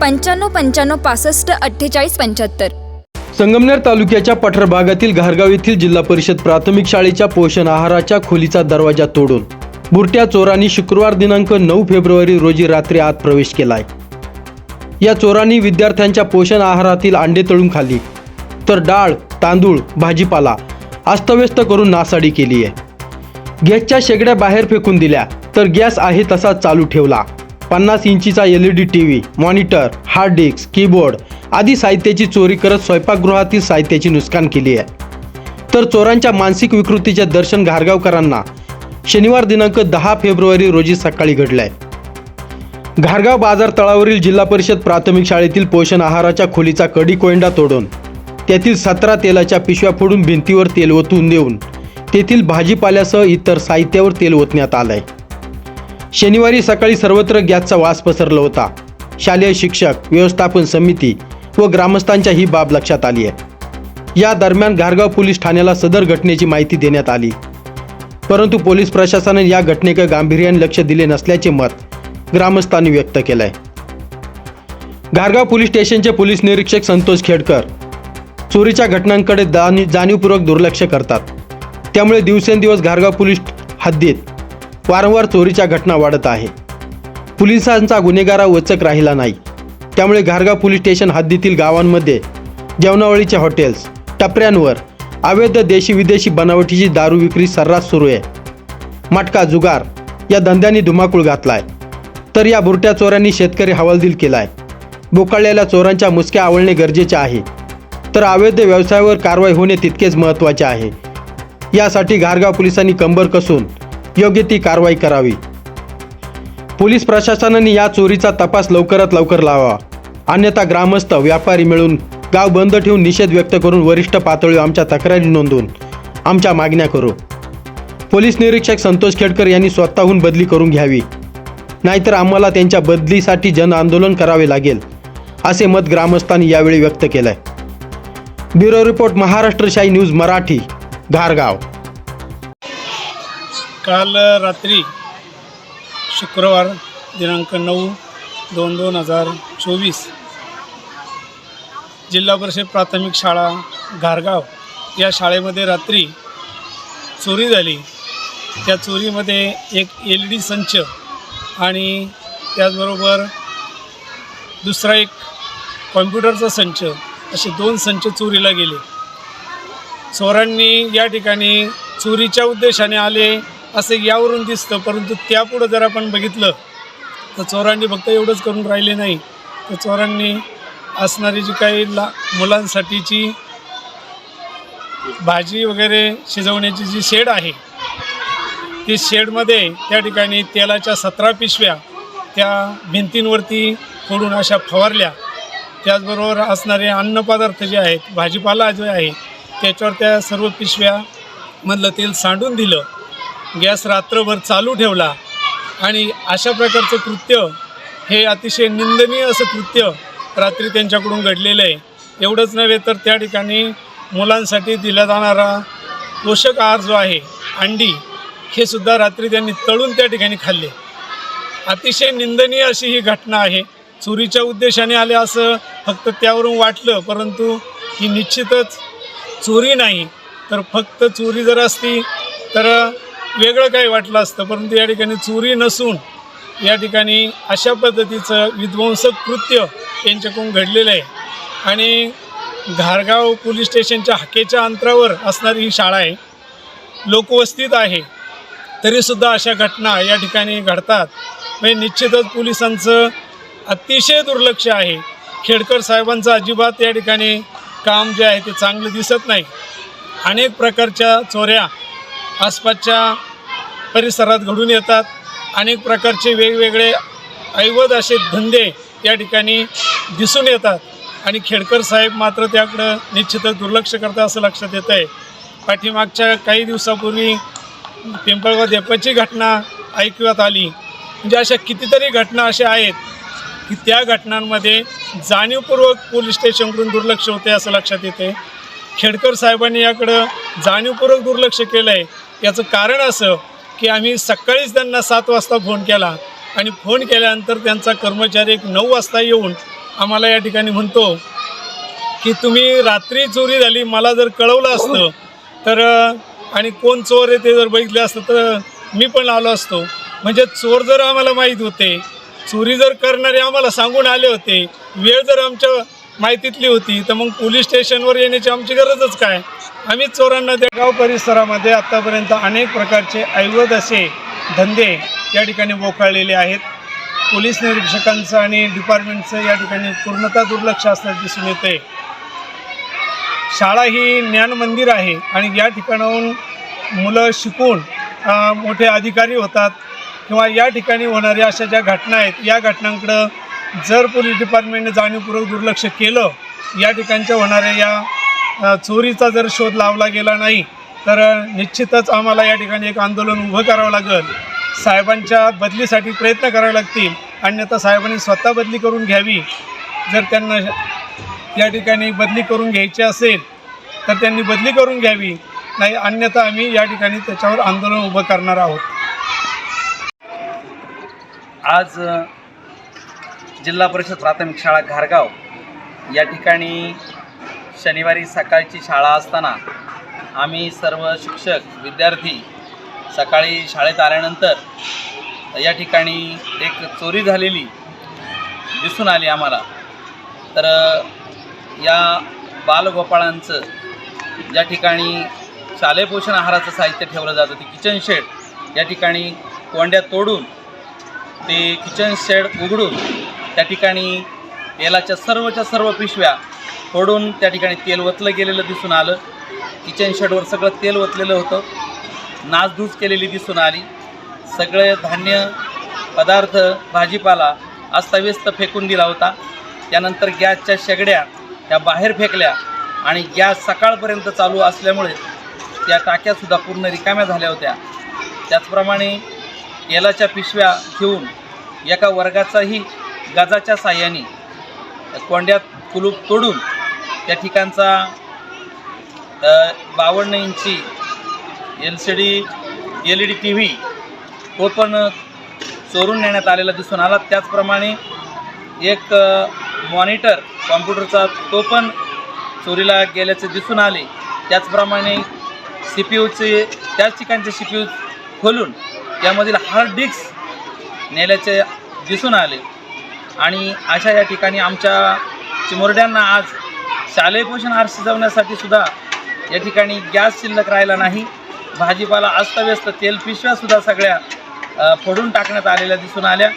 पंच्याण्णव पंच्याण्णव पासष्ट अठ्ठेचाळीस पंच्याहत्तर. संगमनेर तालुक्याच्या पठर भागातील घारगाव येथील जिल्हा परिषद प्राथमिक शाळेच्या पोषण आहाराच्या खोलीचा दरवाजा तोडून बुरट्या चोरांनी शुक्रवार दिनांक नऊ फेब्रुवारी रोजी रात्री आत प्रवेश केलाय. या चोरांनी विद्यार्थ्यांच्या पोषण आहारातील अंडे तळून खाल्ली. तर डाळ तांदूळ भाजीपाला अस्तव्यस्त करून नासाडी केली आहे गॅसच्या शेगड्या बाहेर फेकून दिल्या तर गॅस आहे तसा चालू ठेवला. पन्नास इंचीचा L E D T V monitor hard disk keyboard आदी साहित्याची चोरी करत स्वयंपाकगृहातील साहित्याची नुकसान केली आहे. तर चोरांच्या मानसिक विकृतीचे दर्शन घारगावकरांना शनिवार दिनांक दहा फेब्रुवारी रोजी सकाळी घडलंय. घारगाव बाजार तळावरील जिल्हा परिषद प्राथमिक शाळेतील पोषण आहाराच्या खोलीचा कडी कोयंडा तोडून त्यातील सतरा तेलाच्या पिशव्या फोडून भिंतीवर तेल ओतून देऊन तेथील भाजीपाल्यासह इतर साहित्यावर तेल ओतण्यात आलंय. शनिवारी सकाळी सर्वत्र गॅसचा वास पसरला होता. शालेय शिक्षक व्यवस्थापन समिती व ग्रामस्थांच्या ही बाब लक्षात आली आहे. या दरम्यान घारगाव पोलीस ठाण्याला सदर घटनेची माहिती देण्यात आली. परंतु पोलीस प्रशासनाने या घटनेकडे गांभीर्याने लक्ष दिले नसल्याचे मत ग्रामस्थांनी व्यक्त केलंय. घारगाव पोलीस स्टेशनचे पोलीस निरीक्षक संतोष खेडकर चोरीच्या घटनांकडे जाणीवपूर्वक दुर्लक्ष करतात. त्यामुळे दिवसेंदिवस घारगाव पोलीस हद्दीत वारंवार चोरीच्या घटना वाढत आहे. पोलिसांचा गुन्हेगारा वचक राहिला नाही. त्यामुळे घारगाव पोलीस स्टेशन हद्दीतील गावांमध्ये जेवणावळीच्या हॉटेल्स टपऱ्यांवर अवैध देशी विदेशी बनावटीची दारू विक्री सर्रास सुरू आहे. मटका जुगार या धंद्यांनी धुमाकूळ घातला आहे तर या बुरट्या चोरांनी शेतकरी हवालदिल आहे बोकाळलेल्या चोरांच्या मुसक्या आवळणे गरजेचे आहे. तर अवैध व्यवसायावर कारवाई होणे तितकेच महत्त्वाचे आहे. यासाठी घारगाव पोलिसांनी कंबर कसून योग्य ती कारवाई करावी. पोलीस प्रशासनाने या चोरीचा तपास लवकरात लवकर लावा. अन्यथा ग्रामस्थ व्यापारी मिळून गाव बंद ठेवून निषेध व्यक्त करून वरिष्ठ पातळीवर आमच्या तक्रारी नोंदवून आमच्या मागण्या करू. पोलीस निरीक्षक संतोष खेडकर यांनी स्वतःहून बदली करून घ्यावी. नाहीतर आम्हाला त्यांच्या बदलीसाठी जन आंदोलन करावे लागेल असे मत ग्रामस्थांनी यावेळी व्यक्त केलंय. Bureau report Maharashtrashahi news Marathi घारगाव काल रात्री शुक्रवार दिनांक नऊ दोन दोन हजार चोवीस जिल्हा परिषद प्राथमिक शाळा घारगाव या शाळेमध्ये रात्री चोरी झाली. त्या चोरीमध्ये एक एल डी संच आणि त्याचबरोबर दुसरा एक कॉम्प्युटरचा संच असे दोन संच चोरीला गेले. चोरांनी या ठिकाणी चोरीच्या उद्देशाने आले असं यावरून दिसतं परंतु त्यापुढं जर आपण बघितलं तर चोरांनी फक्त एवढंच करून राहिले नाही. तर चोरांनी असणारी जी काही ला मुलांसाठीची भाजी वगैरे शिजवण्याची जी शेड आहे ती शेडमध्ये त्या ठिकाणी तेलाच्या सतरा पिशव्या त्या भिंतींवरती फोडून अशा फवारल्या. त्याचबरोबर असणारे अन्नपदार्थ जे आहेत भाजीपाला जो आहे त्याच्यावर त्या सर्व पिशव्यामधलं तेल सांडून दिलं. गॅस रात्रभर चालू ठेवला आणि अशा प्रकारचं कृत्य हे अतिशय निंदनीय असं कृत्य रात्री त्यांच्याकडून घडलेलं आहे. एवढंच नव्हे तर त्या ठिकाणी मुलांसाठी दिला जाणारा पोषक आहार जो आहे अंडी हे सुद्धा रात्री त्यांनी तळून त्या ठिकाणी खाल्ले. अतिशय निंदनीय अशी ही घटना आहे. चोरीच्या उद्देशाने आले असं फक्त त्यावरून वाटलं परंतु ही निश्चितच चोरी नाही. तर फक्त चोरी जर असती तर वेगळं काही वाटलं असतं परंतु या ठिकाणी चोरी नसून या ठिकाणी अशा पद्धतीचं विध्वंसक कृत्य यांच्याकडून घडलेलं आहे. आणि घारगाव पोलीस स्टेशनच्या हाकेच्या अंतरावर असणारी ही शाळा आहे. लोकवस्तीत आहे. तरीसुद्धा अशा घटना या ठिकाणी घडतात. म्हणजे निश्चितच पोलिसांचं अतिशय दुर्लक्ष आहे. खेडकर साहेबांचं अजिबात या ठिकाणी काम जे आहे ते चांगलं दिसत नाही. अनेक प्रकारच्या चोऱ्या आसपासच्या परिसरात घडून येतात. अनेक प्रकारचे वेगवेगळे ऐवत असे धंदे या ठिकाणी दिसून येतात. आणि खेडकर साहेब मात्र त्याकडं निश्चितच दुर्लक्ष करतात असं लक्षात येतं आहे पाठीमागच्या काही दिवसापूर्वी पिंपळगाव देपाची घटना ऐकण्यात आली. म्हणजे अशा कितीतरी घटना अशा आहेत की त्या घटनांमध्ये जाणीवपूर्वक पोलीस स्टेशनकडून दुर्लक्ष होते असं लक्षात येते खेडकर साहेबांनी याकडं जाणीवपूर्वक दुर्लक्ष केलं आहे याचं कारण असं की आम्ही सकाळीच त्यांना सात वाजता फोन केला आणि फोन केल्यानंतर त्यांचा कर्मचारी एक नऊ वाजता येऊन आम्हाला या ठिकाणी म्हणतो की तुम्ही रात्री चोरी झाली मला जर कळवलं असतं तर आणि कोण चोर आहे ते जर बघितलं असतं तर मी पण आलो असतो. म्हणजे चोर जर आम्हाला माहीत होते चोरी जर करणारे आम्हाला सांगून आले होते वेळ जर आमच्या माहितीतली होती. तर मग पोलीस स्टेशनवर येण्याची आमची गरजच काय? आम्ही चोरांना त्या गाव परिसरामध्ये आत्तापर्यंत अनेक प्रकारचे ऐवत असे धंदे या ठिकाणी बोखाळलेले आहेत. पोलीस निरीक्षकांचं आणि डिपार्टमेंटचं या ठिकाणी पूर्णतः दुर्लक्ष असल्याचं दिसून येते शाळा ही ज्ञान मंदिर आहे आणि या ठिकाणाहून मुलं शिकून मोठे अधिकारी होतात किंवा या ठिकाणी होणाऱ्या अशा ज्या घटना आहेत या घटनांकडं जर पोलीस डिपार्टमेंटने जाणीवपूर्वक दुर्लक्ष केलं या ठिकाणच्या होणाऱ्या या चोरीचा जर शोध लावला गेला नाही तर निश्चितच आम्हाला या ठिकाणी एक आंदोलन उभं करावं लागेल. साहेबांच्या बदलीसाठी प्रयत्न करावे लागतील. अन्यथा साहेबांनी स्वतः बदली करून घ्यावी. जर त्यांना या ठिकाणी बदली करून घ्यायची असेल तर त्यांनी बदली करून घ्यावी. नाही अन्यथा आम्ही या ठिकाणी त्याच्यावर आंदोलन उभं करणार आहोत. आज जिल्हा परिषद प्राथमिक शाळा घारगाव. या ठिकाणी शनिवारी सकाळची शाळा असताना आम्ही सर्व शिक्षक विद्यार्थी सकाळी शाळेत आल्यानंतर या ठिकाणी एक चोरी झालेली दिसून आली आम्हाला. तर या बालगोपाळांचं ज्या ठिकाणी शालेय पोषण आहाराचं साहित्य ठेवलं जातं ते किचन शेड या ठिकाणी कोंड्या तोडून ते किचन शेड उघडून त्या ठिकाणी तेलाच्या सर्वच्या सर्व पिशव्या फोडून त्या ठिकाणी तेल ओतलं गेलेलं दिसून आलं. किचन शेडवर सगळं तेल ओतलेलं होतं. नासधूस केलेली दिसून आली. सगळे धान्य पदार्थ भाजीपाला अस्ताव्यस्त फेकून दिला होता. त्यानंतर गॅसच्या शेगड्या ह्या बाहेर फेकल्या आणि गॅस सकाळपर्यंत चालू असल्यामुळे त्या टाक्यासुद्धा पूर्ण रिकाम्या झाल्या होत्या. त्याचप्रमाणे तेलाच्या पिशव्या घेऊन एका वर्गाचाही गजाच्या साह्याने कोंड्यात कुलूप तोडून त्या ठिकाणचा बावन्न इंची L C D L E D T V तो पण चोरून नेण्यात आलेला दिसून आला. त्याचप्रमाणे एक मॉनिटर कॉम्प्युटरचा तो पण चोरीला गेल्याचे दिसून आले. त्याचप्रमाणे सी पी यूचे त्याच ठिकाणचे सी पी यू खोलून त्यामधील हार्ड डिस्क नेल्याचे दिसून आले. आणि अशा या ठिकाणी आमच्या चिमुरड्यांना आज शालेय पोषण आहार शिजवण्यासाठी सुद्धा या ठिकाणी गॅस शिल्लक राहिला नाही. भाजीपाला अस्तव्यस्त तेल पिशव्यासुद्धा सगळ्या फोडून टाकण्यात आलेल्या दिसून आल्या.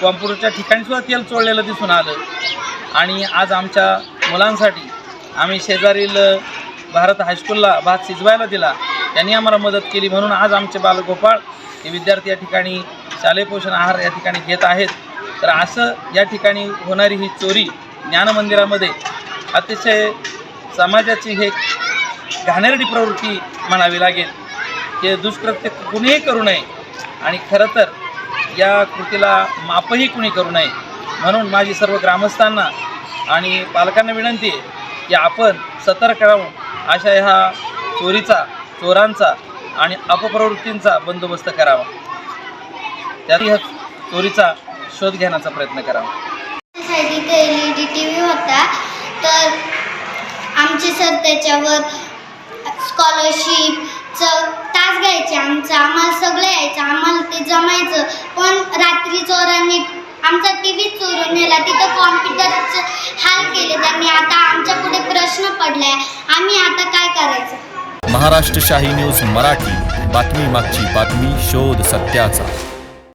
कॉम्प्युटरच्या ठिकाणीसुद्धा तेल चोळलेलं दिसून आलं. आणि आज आमच्या मुलांसाठी आम्ही शेजारील भारत हायस्कूलला भात शिजवायला दिला. त्यांनी आम्हाला मदत केली म्हणून आज आमचे बालगोपाळ हे विद्यार्थी या ठिकाणी शालेय पोषण आहार या ठिकाणी घेत आहेत. तर असं या ठिकाणी होणारी ही चोरी ज्ञानमंदिरामध्ये अतिशय समाजाची हे घाणेरडी प्रवृत्ती म्हणावी लागेल. हे दुष्कृत्य कुणीही करू नये आणि खरं तर या कृतीला मापही कुणी करू नये म्हणून माझी सर्व ग्रामस्थांना आणि पालकांना विनंती आहे की आपण सतर्क राहून अशा ह्या चोरीचा चोरांचा आणि अपप्रवृत्तींचा बंदोबस्त करावा. त्यात ह्या चोरीचा शोध घेण्याचा प्रयत्न करावा साठी ते L E D T V होता. तर आमचे सर त्याच्यावर स्कॉलरशिपचं तास घ्यायचे. आमचं आम्हाला सगळं यायचं. आम्हाला ते जमायचं. पण रात्री चोरांनी आमचा टी व्ही चोरून नेला. तिथं कॉम्प्युटरचं हाल केले त्यांनी. आता आमच्या पुढे प्रश्न पडलाय. आम्ही आता काय करायचं? महाराष्ट्र शाही न्यूज मराठी. बातमी मागची बातमी शोध सत्याचा.